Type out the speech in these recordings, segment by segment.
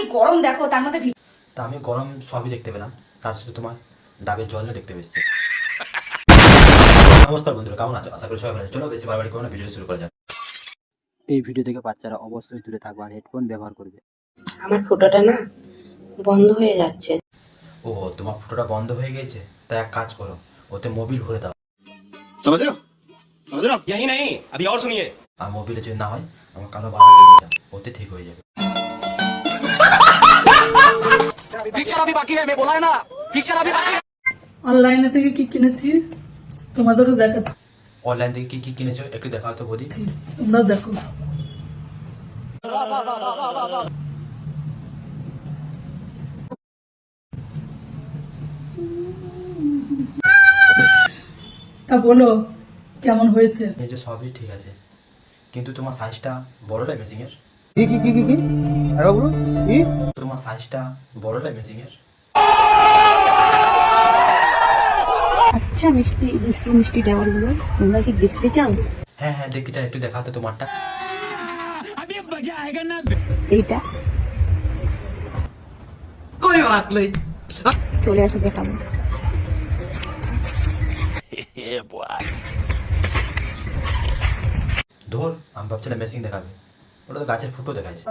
কি গরম দেখো তার মধ্যে ভি- তা আমি গরম সবই দেখতে পেলাম তার সাথে তোমার ডাবের জলও দেখতে পেয়েছি নমস্কার বন্ধুরা কেমন আছো আশা করি সবাই ভালো আছো। চলো বেশি বারবার কোনো ভিডিও শুরু করা যাক এই ভিডিও থেকে বাচ্চারা অবশ্যই দূরে থাকবে আর হেডফোন ব্যবহার করবে আমার ফটোটা না বন্ধ হয়ে যাচ্ছে ও তোমার ফটোটা বন্ধ হয়ে গেছে তা এক কাজ করো ওতে মোবিল ভরে দাও समझ रहे हो समझ रहे हो आप? यही नहीं अभी और सुनिए আর মোবিলে যদি না হয় আমার কালো বাবা লেগে যাও ওতে ঠিক হয়ে যাবে अभी बाकी है मैं बोला है ना पिक्चर अभी बाकी है অনলাইনে থেকে কি কিনেছি তোমাদেরও দেখাচ্ছি অনলাইন থেকে কি কি কিনেছো একটু দেখাও তো বৌদি তোমরাও দেখো তা বলো কেমন হয়েছে এই যে সবই ঠিক আছে কিন্তু তোমার সাইজটা বড় লাগে মেশিং এর কি কি কি কি কি? আরে বলুন কি? তোমার সাইজটা বড় লাগে মেশিং আচ্ছা মিষ্টি দুষ্টু মিষ্টি দেওয়ারগুলো তোমরা কি দেখতে চাও? হ্যাঁ হ্যাঁ দেখতে চাই একটু দেখাও তো তোমারটা। এইটা? চলে আসো দেখাবো ধর আমি ভাবছিলাম মেশিং দেখাবে। ওটা তো গাছের ফুটো দেখাচ্ছে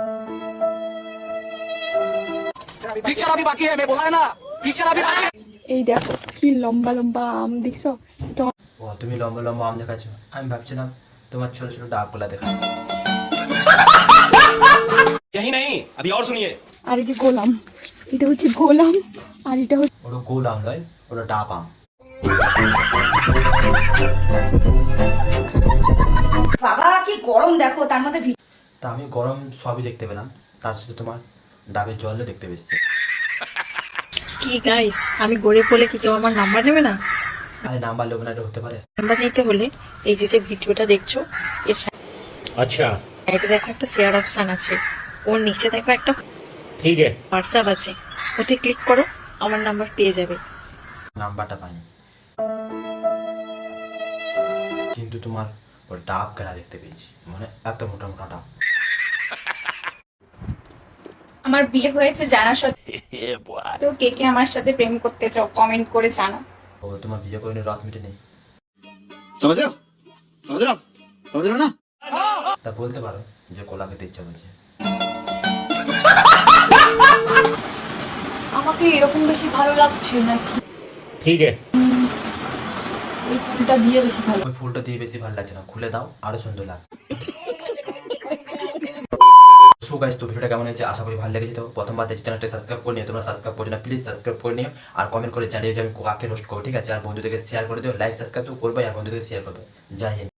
पिक्चर अभी बाकी है मैं बोला है ना पिक्चर अभी बाकी है এই দেখো কি লম্বা লম্বা আম দেখছো এটা ও তুমি লম্বা লম্বা আম দেখাচ্ছ আমি ভাবছিলাম তোমার ছোট ছোট ডাবগুলা দেখা यही नहीं अभी और सुनिए আর এই যে গোলাম এটা হচ্ছে গোলাম আর এটা হচ্ছে ওটা গোল আম নয় ওটা ডাব আম বাবা কি গরম দেখো তার মধ্যে ভি- তা আমি গরম সবই দেখতে পেলাম। তার সাথে তোমার ডাবের জলও দেখতে পেয়েছি। কি গাইস আমি গড়ে পড়লে কি কেউ আমার নাম্বার নেবে না? আরে নাম্বার লোক না হতে পারে। নাম্বার নিতে হলে এই যে যে ভিডিওটা দেখছ এর আচ্ছা। সাইডে দেখো একটা শেয়ার অপশন আছে। ওর নিচে দেখো একটা ঠিক আছে। হোয়াটসঅ্যাপ আছে। ওতে ক্লিক করো আমার নাম্বার পেয়ে যাবে। নাম্বারটা পাইনি। কিন্তু তোমার ওর ডাব কেনা দেখতে পেয়েছি। মানে এত মোটা মোটা ডাব। আমার বিয়ে হয়েছে জানা সত্ত্বেও। তো কে কে আমার সাথে প্রেম করতে চাও কমেন্ট করে জানাও ও তোমার বিয়ে করে রস মিটে নেই। সমাজ রাও সমাজ না? তা বলতে পারো যে কোলা খেতে ইচ্ছা আমাকে এরকম বেশি ভালো লাগছে না ঠিক আছে। ফুলটা দিয়ে বেশি ভালো ফুলটা দিয়ে বেশি ভালো লাগছে না। খুলে দাও আরও সুন্দর লাগে সো গাইস তো ভিডিওটা কেমন হয়েছে? আশা করি ভালো লেগেছে। তো প্রথমবার দেখছি চ্যানেলটা সাবস্ক্রাইব করে নিও, তোমরা সাবস্ক্রাইব করে না প্লিজ সাবস্ক্রাইব করে নিও। আর কমেন্ট করে জানিয়ে যে আমি কাকে রোস্ট করব, ঠিক আছে? আর বন্ধুদেরকে শেয়ার করে দিও লাইক সাবস্ক্রাইব তো করবে আর বন্ধুদেরকে শেয়ার করবে জয় হিন্দ।